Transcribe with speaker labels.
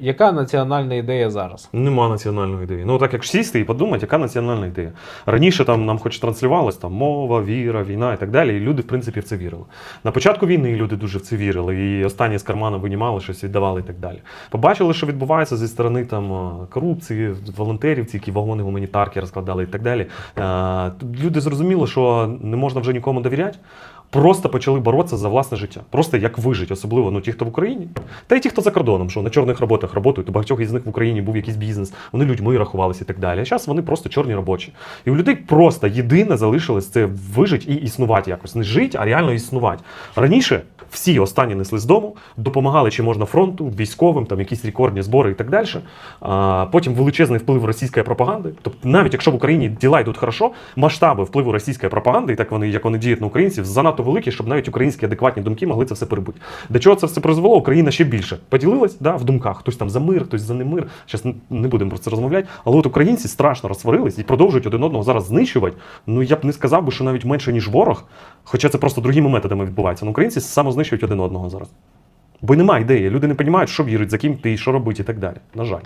Speaker 1: Яка національна ідея зараз?
Speaker 2: Нема національної ідеї. Ну так як сісти і подумати, яка національна ідея. Раніше там нам хоч транслювалось там мова, віра, війна і так далі. І люди, в принципі, в це вірили. На початку війни люди дуже в це вірили, і останні з карману винімали, щось віддавали і так далі. Побачили, що відбувається зі сторони там е, корупції, волонтерів, які вагони гуманітарки розкладали і так далі. Е, Люди зрозуміли, що не можна вже нікому довіряти. Просто почали боротися за власне життя. Просто як вижити, особливо ну, ті, хто в Україні, та й ті, хто за кордоном, що на чорних роботах працюють, у багатьох із них в Україні був якийсь бізнес, вони людьми рахувалися і так далі. А зараз вони просто чорні робочі. І у людей просто єдине залишилось це вижити і існувати якось. Не жити, а реально існувати. Раніше всі останні несли з дому, допомагали чи можна фронту, військовим, там якісь рекордні збори і так далі. А, потім величезний вплив російської пропаганди. Тобто, навіть якщо в Україні діла йдуть хорошо, масштаби впливу російської пропаганди, і так вони, як вони діють на українців, занадто великі, щоб навіть українські адекватні думки могли це все перебути. До чого це все призвело? Україна ще більше поділилась да, в думках. Хтось там за мир, хтось за немир. Зараз не будемо про це розмовляти. Але от українці страшно розсварились і продовжують один одного зараз знищувати. Ну я б не сказав би, що навіть менше ніж ворог, хоча це просто другими методами відбувається. Ну, українці самознищують один одного зараз. Бо немає ідеї. Люди не розуміють, що вірить, за ким ти, що робити і так далі. На жаль.